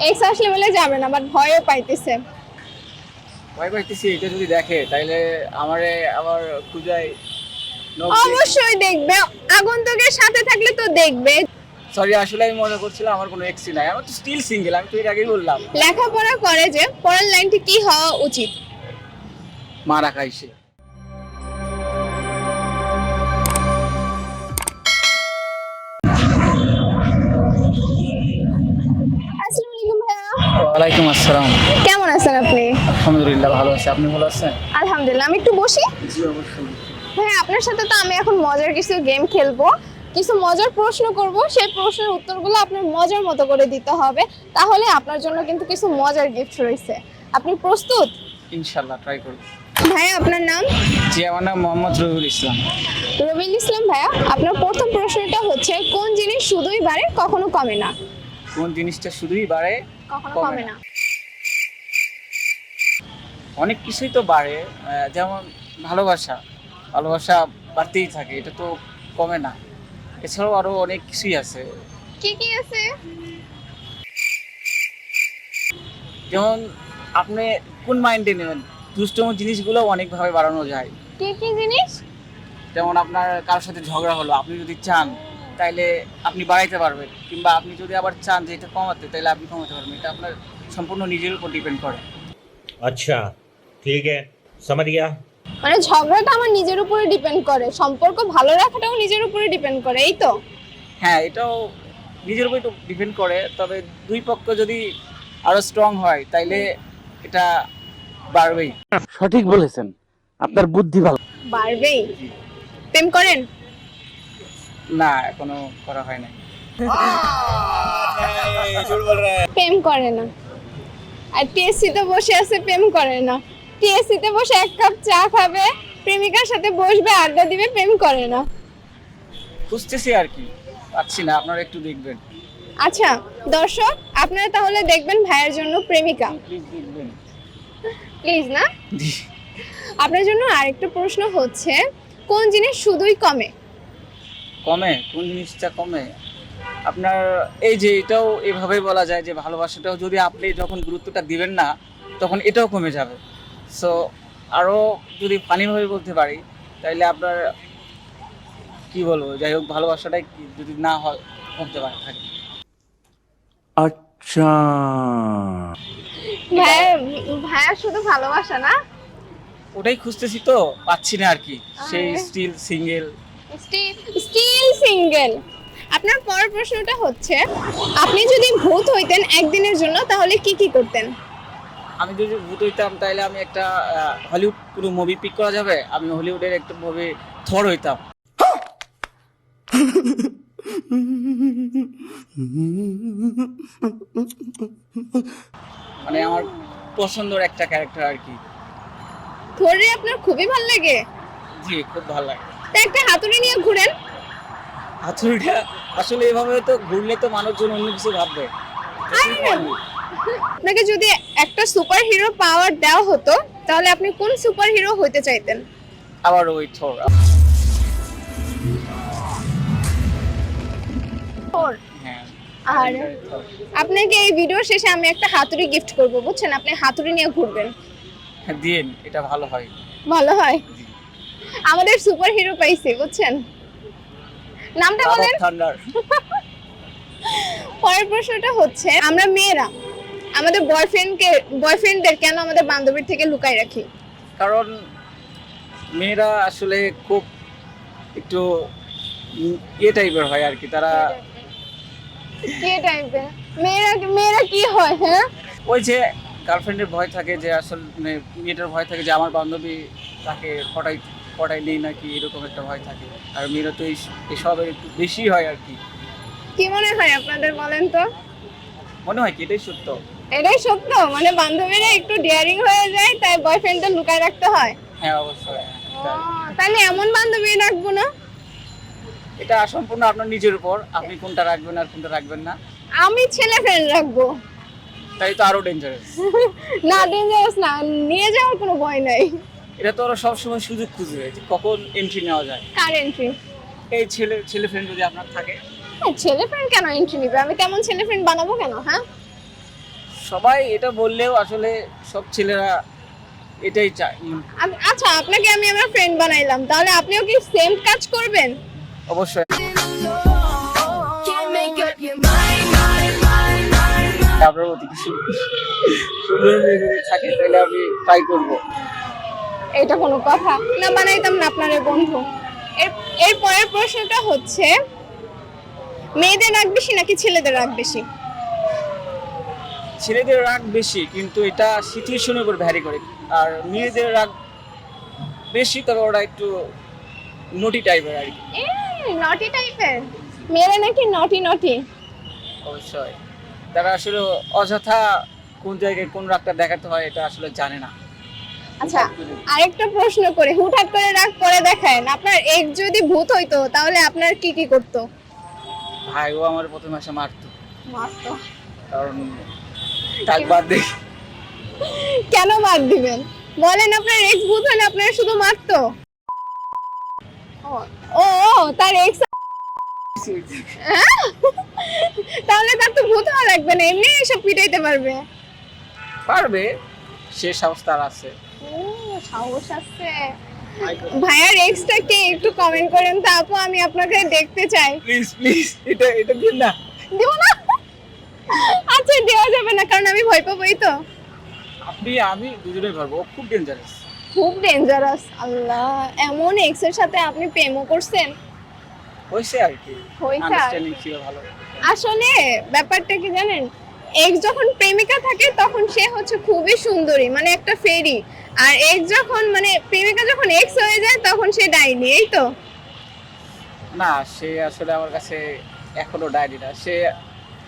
X আসলে বলে যাবে না বাট ভয়ও পাইতেছে। ভয় পাইতেছি এটা যদি দেখে তাইলে আমারে আবার খুঁজাই অবশ্যই দেখবে আগন্তুকের সাথে থাকলে তো দেখবে। সরি আসলে আমি মনে করছিলাম আমার কোনো এক্সি নাই আমার তো স্টিল সিঙ্গেল আমি তো এর আগেই বললাম। লেখাপড়া করে যে পড়ার লাইনটি কি হওয়া উচিত? মারা খাইছে ওয়ালাইকুম আসসালাম। কেমন আছেন আপনি? আলহামদুলিল্লাহ ভালো আছি। আপনি ভালো আছেন? আলহামদুলিল্লাহ আমি একটু বসি? জি অবশ্যই হ্যাঁ আপনার সাথে তো আমি এখন মজার কিছু গেম খেলব। কিছু মজার প্রশ্ন করব। সেই প্রশ্নের উত্তরগুলো আপনার মজার মতো করে দিতে হবে। তাহলে আপনার জন্য কিন্তু কিছু মজার গিফট রয়েছে। আপনি প্রস্তুত? ইনশাল্লাহ ট্রাই করব। ভাইয়া আপনার নাম? জি আমার নাম মোহাম্মদ রবিউল ইসলাম। রবিল ইসলাম ভাইয়া আপনার প্রথম প্রশ্নটা হচ্ছে কোন জিনিস শুধুই বাড়ে কখনো কমে না? কোন জিনিসটা শুধুই বাড়ে কখনো কমে। না। অনেক কিছুই তো বাড়ে যেমন ভালোবাসা ভালোবাসা বাড়তেই থাকে এটা তো কমে না। এছাড়াও আরও অনেক কিছুই আছে। কি কি আছে? যেমন আপনি কোন মাইন্ডে নেবেন? দুষ্টম জিনিসগুলো অনেকভাবে বাড়ানো যায়। কি কি জিনিস? যেমন আপনার কারোর সাথে ঝগড়া হলো আপনি যদি চান তাইলে আপনি বাড়াইতে পারবেন কিংবা আপনি যদি আবার চান যে এটা কমাতে তাহলে আপনি কমাতে পারবেন এটা আপনার সম্পূর্ণ নিজের উপর ডিপেন্ড করে अच्छा ठीक है समझ गया মানে ঝগড়াটা আমার নিজের উপরে ডিপেন্ড করে সম্পর্ক ভালো রাখাটাও নিজের উপরে ডিপেন্ড করে এই তো হ্যাঁ এটাও নিজের উপর ডিপেন্ড করে তবে দুই পক্ষ যদি আরো স্ট্রং হয় তাইলে এটা বাড়বেই সঠিক বলেছেন আপনার বুদ্ধি ভালো বাড়বেই প্রেম করেন না এখনও করা হয় নাই। প্রেম করে না। আর টিএসসি তে বসে আছে প্রেম করে না। টিএসসি তে বসে এক কাপ চা খাবে প্রেমিকার সাথে বসবে আড্ডা দিবে প্রেম করে না। খুঁজতেছি আর কি। পাচ্ছি না আপনারা একটু দেখবেন। আচ্ছা দর্শক আপনারা তাহলে দেখবেন ভাইয়ের জন্য প্রেমিকা। প্লিজ দেখবেন। প্লিজ না? আপনার জন্য আরেকটা প্রশ্ন হচ্ছে কোন জিনিস শুধুই কমে? কমে? কোন জিনিসটা কমে? আপনার এই যে এটাও এভাবেই বলা যায় যে ভালোবাসাটাও যদি আপনি যখন গুরুত্বটা দিবেন না তখন এটাও কমে যাবে। সো আরও যদি ফানিভাবে বলতে পারি তাইলে আপনার কি বলব? যাই হোক ভালোবাসাটাই যদি না হয় কমতে পারে থাকে। আচ্ছা। ভাইয়া শুধু ভালোবাসা না? ওটাই খুঁজতেছি তো পাচ্ছি না আর কি। সেই স্টিল সিঙ্গেল স্টিল সিঙ্গেল। আপনার পরের প্রশ্নটা হচ্ছে আপনি যদি ভূত হইতেন একদিনের জন্য তাহলে কি কি করতেন? আমি যদি ভূত হইতাম তাহলে আমি একটা হলিউড কোনো মুভি পিক করা যাবে? আমি হলিউডের একটা মুভি থর হইতাম। মানে আমার পছন্দের একটা ক্যারেক্টার আর কি। ধরে আপনার খুবই ভালো লাগে? জি খুব ভালো লাগে। তা একটা হাতুড়ি নিয়ে ঘুরেন। হাতুড়িটা আসলে এভাবে তো ঘুরলে তো মানুষজন অন্য কিছু ভাববে। আপনাকে যদি একটা সুপার হিরো পাওয়ার দেওয়া হতো তাহলে আপনি কোন সুপার হিরো হতে চাইতেন? আবার ওই থর। হ্যাঁ। আর আপনাকে এই ভিডিও শেষে আমি একটা হাতুড়ি গিফট করব বুঝছেন? আপনি হাতুড়ি নিয়ে ঘুরবেন। হ্যাঁ, দিন এটা ভালো হয়। ভালো হয়। আমাদের সুপার হিরো পাইছি বুঝছেন? নামটা বলেন। পরের প্রশ্নটা হচ্ছে আমরা মেয়েরা আমাদের বয়ফ্রেন্ডকে বয়ফ্রেন্ডদের কেন আমাদের বান্ধবীর থেকে লুকাই রাখি? কারণ মেয়েরা আসলে খুব একটু ইয়ে টাইপের হয় আর কি তারা কি টাইপের মেয়েরা মেয়েরা কি হয় হ্যাঁ? ওই যে গার্লফ্রেন্ডের ভয় থাকে যে আসলে মানে মেয়েটার ভয় থাকে যে আমার বান্ধবী তাকে পটাই পটাই নেই নাকি এরকম একটা ভয় থাকে? আর মেয়েরা তো এই এসবের একটু বেশি হয় আর কি। কি মনে হয় আপনাদের বলেন তো? মনে হয় কি? এটাই সত্য। এটাই সত্য? মানে বান্ধবীরা একটু ডিয়ারিং হয়ে যায় তাই বয়ফ্রেন্ডটা লুকায় রাখতে হয়। হ্যাঁ অবশ্যই। তাহলে এমন বান্ধবী রাখব না? এটা সম্পূর্ণ আপনার নিজের উপর। আপনি কোনটা রাখবেন আর কোনটা রাখবেন না। আমি ছেলে ফ্রেন্ড রাখব। তাই তো আরও ডেঞ্জারাস না ডেঞ্জারাস না। নিয়ে যাওয়ার কোনো ভয় নাই। এটা তো ওরা সবসময় সুযোগ খুঁজবে যে কখন এন্ট্রি নেওয়া যায়। কার এন্ট্রি এই ছেলে ছেলে ফ্রেন্ড যদি আপনার থাকে। ছেলে ফ্রেন্ড কেন এন্ট্রি নিবে? আমি তেমন ছেলে ফ্রেন্ড বানাবো কেন হ্যাঁ? সবাই এটা বললেও আসলে সব ছেলেরা এটাই চায়। আপ- আচ্ছা আপনাকে আমি আমার ফ্রেন্ড বানাইলাম। তাহলে আপনিও কি সেম কাজ করবেন? অবশ্যই। Can't make up your mind, mind, mind, mind, mind. আপনার প্রতি কিছু সুন্দর মেয়ে যদি থাকে তাহলে আমি ট্রাই করব। এটা কোনো কথা। না বানাইতাম না আপনার এই বন্ধু। এর এর পরের প্রশ্নটা হচ্ছে মেয়েদের রাগ বেশি নাকি ছেলেদের রাগ বেশি? ছেলেদের রাগ বেশি কিন্তু এটা সিচুয়েশনের উপর ভ্যারি করে। আর মেয়েদের রাগ বেশি তবে ওরা একটু নটি টাইপের আর কি। নটি টাইপের মেয়েরা নাকি নটি নটি অবশ্যই। তারা আসলে অযথা কোন জায়গায় কোন রাগটা দেখাতে হয় এটা আসলে জানে না। আচ্ছা আরেকটা প্রশ্ন করে হুটহাট করে রাগ করে দেখায় আপনার এক যদি ভূত হইতো তাহলে আপনার কি কি করতো? ভাই ও আমার প্রথম মাসে মারতো। মারতো। কারণ তাক বাদ দেখি কেন মার দিবেন? বলেন আপনার এক্স ভূত হলে আপনার শুধু মারতো? ও- ও ও, তার এক্স তাহলে তার তো ভূত হওয়া লাগবে না এমনি এসব পিটাইতে পারবে। পারবে সে সাহস তার আছে। ও সাহস আছে। ভাইয়ার এক্সটা কে একটু কমেন্ট করেন তো আপু আমি আপনাকে দেখতে চাই। প্লিজ প্লিজ এটা এটা দিন না। দিব না? আচ্ছা দেওয়া যাবে না কারণ আমি ভয় পাবোই তো। আপনি আমি দুজনেই পারব ও খুব ডেঞ্জারাস খুব ডেঞ্জারাস আল্লাহ। এমন এক্সের সাথে আপনি প্রেমও করছেন? হয়েছে আর কি। ভালো। আসলে ব্যাপারটা কি জানেন? এক্স যখন প্রেমিকা থাকে তখন সে হচ্ছে খুবই সুন্দরী মানে একটা ফেরি আর এক্স যখন মানে প্রেমিকা যখন এক্স হয়ে যায় তখন সে ডাইনি এই তো? না সে আসলে আমার কাছে এখনও ডায়েরি না। সে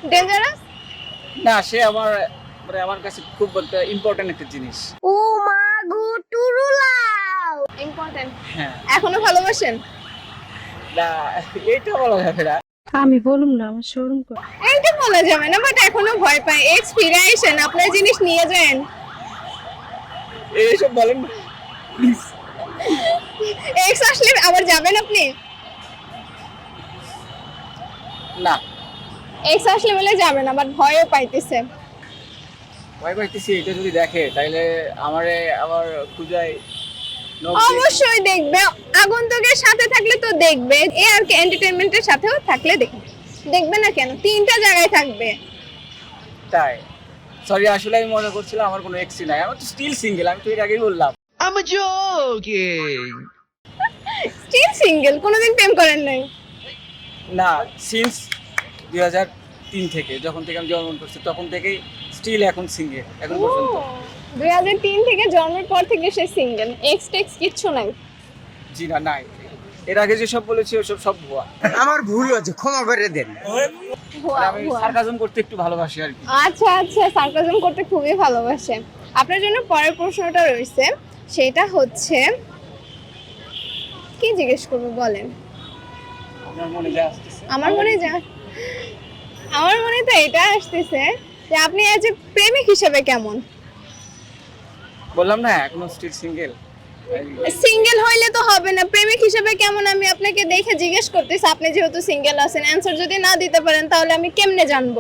ডেঞ্জারাস না সে আমার মানে আমার কাছে খুব একটা ইম্পর্টেন্ট একটা জিনিস। ও মা গো টুরুলাও ইম্পর্টেন্ট হ্যাঁ। এখনও ভালোবাসেন? না এইটা বলা যাবে না। আমি বলুম না আমার শোরুম করে। এইটা বলা যাবে না বাট এখনও ভয় পায়। এক্স ফিরে আসেন আপনার জিনিস নিয়ে যান। এইসব বলেন না। এক্স আসলে আবার যাবেন আপনি? না। এক্স আসলে বলে যাবেন আবার ভয়ও পাইতেছে। ভয় পাইতেছি এটা যদি দেখে তাইলে আমারে আবার খুঁজাই অবশ্যই দেখবে। আগন্তুকের সাথে থাকলে তো দেখবে। এ আর কি এন্টারটেইনমেন্টের সাথেও থাকলে দেখবে দেখবে না কেন? তিনটা জায়গায় থাকবে। তাই। সরি আসলে আমি মনে করছিলাম আমার কোনো এক্সি নাই। আমার তো স্টিল সিঙ্গেল আমি তো এর আগেই বললাম। I'm joking. স্টিল সিঙ্গেল কোনোদিন প্রেম করেন নাই? না সিন্স দুই হাজার তিন থেকে যখন থেকে আমি জন্মগ্রহণ করছি তখন থেকেই স্টিল এখন সিঙ্গেল এখন পর্যন্ত। দুই হাজার তিন থেকে জন্মের পর থেকে সে সিঙ্গেল এক্স টেক্স কিচ্ছু নাই। জি না নাই। এর আগে যেসব বলেছি ওসব সব ভুয়া। আমার ভুল হয়েছে ক্ষমা করে দেন। আমি সার্কাজম করতে একটু ভালোবাসি আর কি। আচ্ছা আচ্ছা সার্কাজম করতে খুবই ভালোবাসে। আপনার জন্য পরের প্রশ্নটা রয়েছে। সেটা হচ্ছে কি জিজ্ঞেস করব বলেন? আপনার মনে যা আমার মনে যা আমার মনে তো এটা আসতেছে যে আপনি আজ প্রেমিক হিসেবে কেমন? বললাম না এখনও স্টিল সিঙ্গেল সিঙ্গেল হইলে তো হবে না। প্রেমিক হিসেবে কেমন আমি আপনাকে দেখে জিজ্ঞেস করতেছি আপনি যেহেতু সিঙ্গেল আছেন অ্যান্সার যদি না দিতে পারেন তাহলে আমি কেমনে জানব?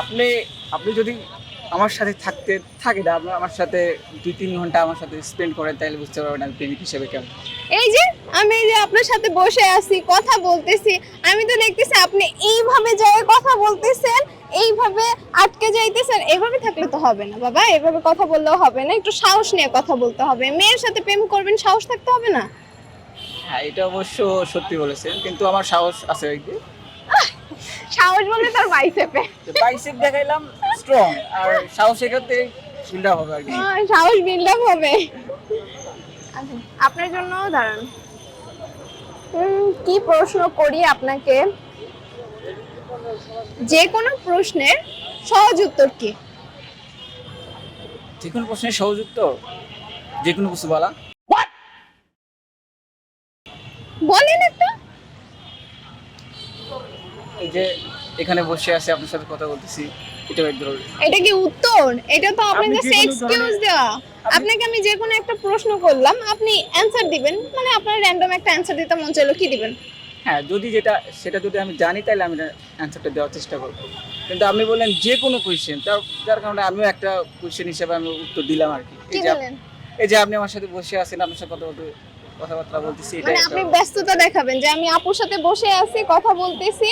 আপনি আপনি যদি আমার সাথে থাকতে থাকে না আপনি আমার সাথে দুই তিন ঘণ্টা আমার সাথে স্পেন্ড করেন তাহলে বুঝতে পারবেন আমি প্রেমিক হিসেবে কেমন। এই যে আমি এই যে আপনার সাথে বসে আছি কথা বলতেছি আমি তো দেখতেছি আপনি এইভাবে যায় কথা বলতেছেন এইভাবে আটকে যাইতেছেন এইভাবে থাকলে তো হবে না বাবা। এভাবে কথা বললেও হবে না। একটু সাহস নিয়ে কথা বলতে হবে। মেয়ের সাথে প্রেম করবেন সাহস থাকতে হবে না? হ্যাঁ এটা অবশ্য সত্যি বলেছেন কিন্তু আমার সাহস আছে ওই সাহস বলতে তার বাইসেপে। বাইসেপ দেখাইলাম স্ট্রং আর সাহস এক্ষেত্রে বিল্ড হবে আর কি। সাহস বিল্ড আপ হবে। আচ্ছা, আপনার জন্য দাঁড়ান। কি প্রশ্ন করি আপনাকে? যে কোনো প্রশ্নের সহজ উত্তর কি? যে কোনো প্রশ্নের সহজ উত্তর? যে কোনো কিছু বলা বলেন একটা। এই যে এখানে বসে আছে আপনার সাথে কথা বলতেছি। এটা এক ধরনের এটা কি উত্তর? এটা তো আপনি আপনাকে যে এক্সকিউজ দেওয়া। আপনাকে আমি যে কোনো একটা প্রশ্ন করলাম আপনি অ্যানসার দিবেন। মানে আপনার র্যান্ডম একটা অ্যানসার দিতে মন চাইলো কি দিবেন? হ্যাঁ যদি যেটা সেটা যদি আমি জানি তাহলে আমি অ্যান্সারটা দেওয়ার চেষ্টা করব। কিন্তু আপনি বললেন যে কোনো কোয়েশ্চেন তার যার কারণে আমিও একটা কোয়েশ্চেন হিসেবে আমি উত্তর দিলাম আর কি। কি এই যে এই যে আপনি আমার সাথে বসে আছেন আপনার সাথে কথা বলতে কথাবার্তা বলতেছি এটা মানে আপনি ব্যস্ততা দেখাবেন যে আমি আপুর সাথে বসে আছি কথা বলতেছি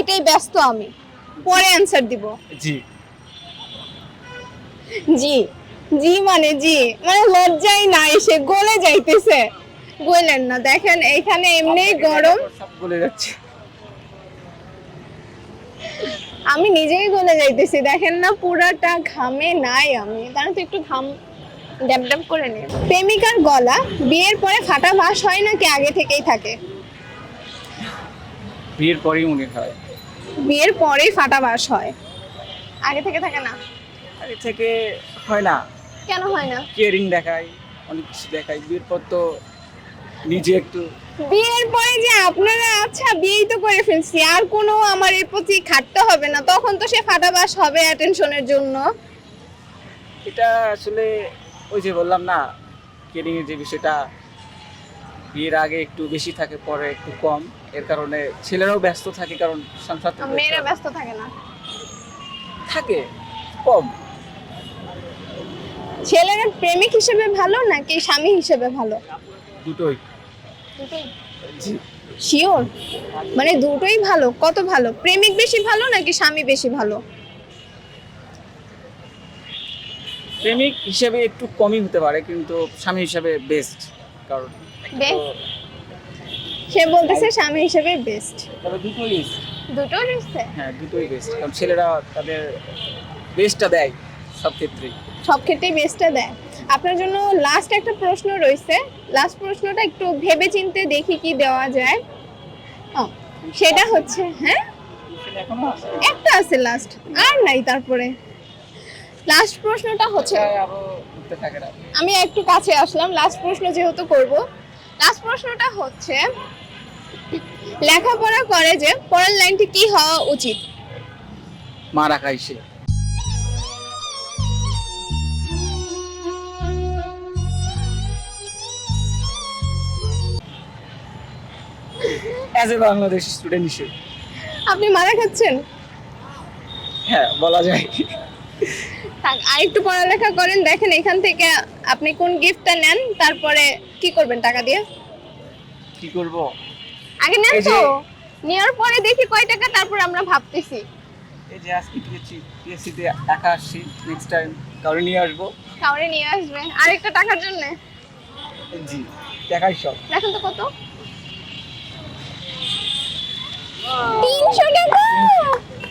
এটাই ব্যস্ত আমি। পরে অ্যান্সার দিব। জি। জি। জি মানে জি। মানে লজ্জাই না এসে গলে যাইতেছে। গলেন না। দেখেন এখানে এমনি গরম। সব বলে যাচ্ছে। আমি নিজেই গলে যাইতেছি। দেখেন না পুরাটা ঘামে নাই আমি। তাহলে তো একটু ঘাম ড্যাব ড্যাব করে নে। প্রেমিকার গলা বিয়ের পরে ফাটা বাস হয় নাকি আগে থেকেই থাকে? বিয়ের পরেই মনে হয়। বিয়ের পরেই ফাটা বাস হয়। আগে থেকে থাকে না? আগে থেকে হয় না। কেন হয় না? কেয়ারিং দেখাই অনেক কিছু দেখাই বিয়ের পর তো নিজে একটু। বিয়ের পরে যে আপনারা আচ্ছা বিয়েই তো করে ফেলছি আর কোনো আমার এর প্রতি খাটতে হবে না। তখন তো সে ফাটাবাস হবে অ্যাটেনশনের জন্য। এটা আসলে ওই যে বললাম না কেয়ারিং এর যে বিষয়টা বিয়ের আগে একটু বেশি থাকে পরে একটু কম। এর কারণে ছেলেরাও ব্যস্ত থাকে কারণ সংসার মেয়েরা ব্যস্ত থাকে না। থাকে কম। ছেলেরা প্রেমিক হিসেবে ভালো নাকি স্বামী হিসেবে ভালো? দুটোই। শিওর মানে দুটোই ভালো। কত ভালো? প্রেমিক বেশি ভালো নাকি স্বামী বেশি ভালো? প্রেমিক হিসেবে একটু কমই হতে পারে কিন্তু স্বামী হিসেবে বেস্ট কারণ সে বলতেছে স্বামী হিসেবে বেস্ট তবে দুটোই best। দুটো হ্যাঁ দুটোই বেস্ট কারণ ছেলেরা তাদের বেস্টটা দেয় সব ক্ষেত্রেই। সব ক্ষেত্রেই বেস্টটা দেয়? আপনার জন্য লাস্ট একটা প্রশ্ন রয়েছে। লাস্ট প্রশ্নটা একটু ভেবে চিনতে দেখি কি দেওয়া যায়। ও, সেটা হচ্ছে হ্যাঁ? একটা আছে লাস্ট আর নাই তারপরে। লাস্ট প্রশ্নটা হচ্ছে আমি একটু কাছে আসলাম লাস্ট প্রশ্ন যেহেতু করব লাস্ট প্রশ্নটা হচ্ছে লেখাপড়া করে যে পরের লাইনটি কি হওয়া উচিত? মারা খাই অ্যাজ এ বাংলাদেশ স্টুডেন্ট হিসেবে। আপনি মারা খাচ্ছেন? হ্যাঁ বলা যায়। থাক আর একটু পড়ালেখা করেন দেখেন এখান থেকে আপনি কোন গিফটটা নেন তারপরে কি করবেন টাকা দিয়ে? কি করব? আগে নেন তো। নেওয়ার পরে দেখি কয় টাকা তারপর আমরা ভাবতেছি। এই যে আজকে টিএসসি টিএসসিতে একা আসছি নেক্সট টাইম কাউরে নিয়ে আসব। কাউরে নিয়ে আসবেন আরেকটা টাকার জন্য? জি দেখাই সব। দেখেন তো কত। তিনশো টাকা।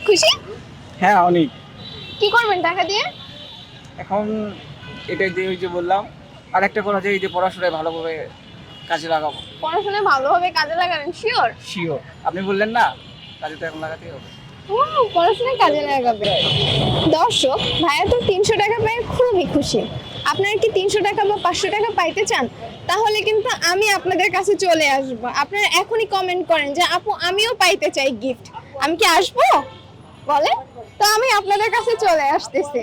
খুশি? হ্যাঁ অনেক। কি করবেন টাকা দিয়ে? এখন এটাই দিয়ে ওই যে বললাম আর একটা করা যায় এই যে পড়াশোনায় ভালোভাবে কাজে লাগাবো। পড়াশোনায় ভালোভাবে কাজে লাগাবেন শিওর শিওর আপনি বললেন না কাজে তো এখন লাগাতেই হবে। পড়াশোনায় কাজে লাগাবে। দর্শক ভাইয়া তো তিনশো টাকা পেয়ে খুবই খুশি। আপনারা কি তিনশো টাকা বা পাঁচশো টাকা পাইতে চান? তাহলে কিন্তু আমি আপনাদের কাছে চলে আসব। আপনারা এখনই কমেন্ট করেন যে, আপু, আমিও পাইতে চাই গিফট আমি কি আসব? বলে তো আমি আপনাদের কাছে চলে আসতেছি।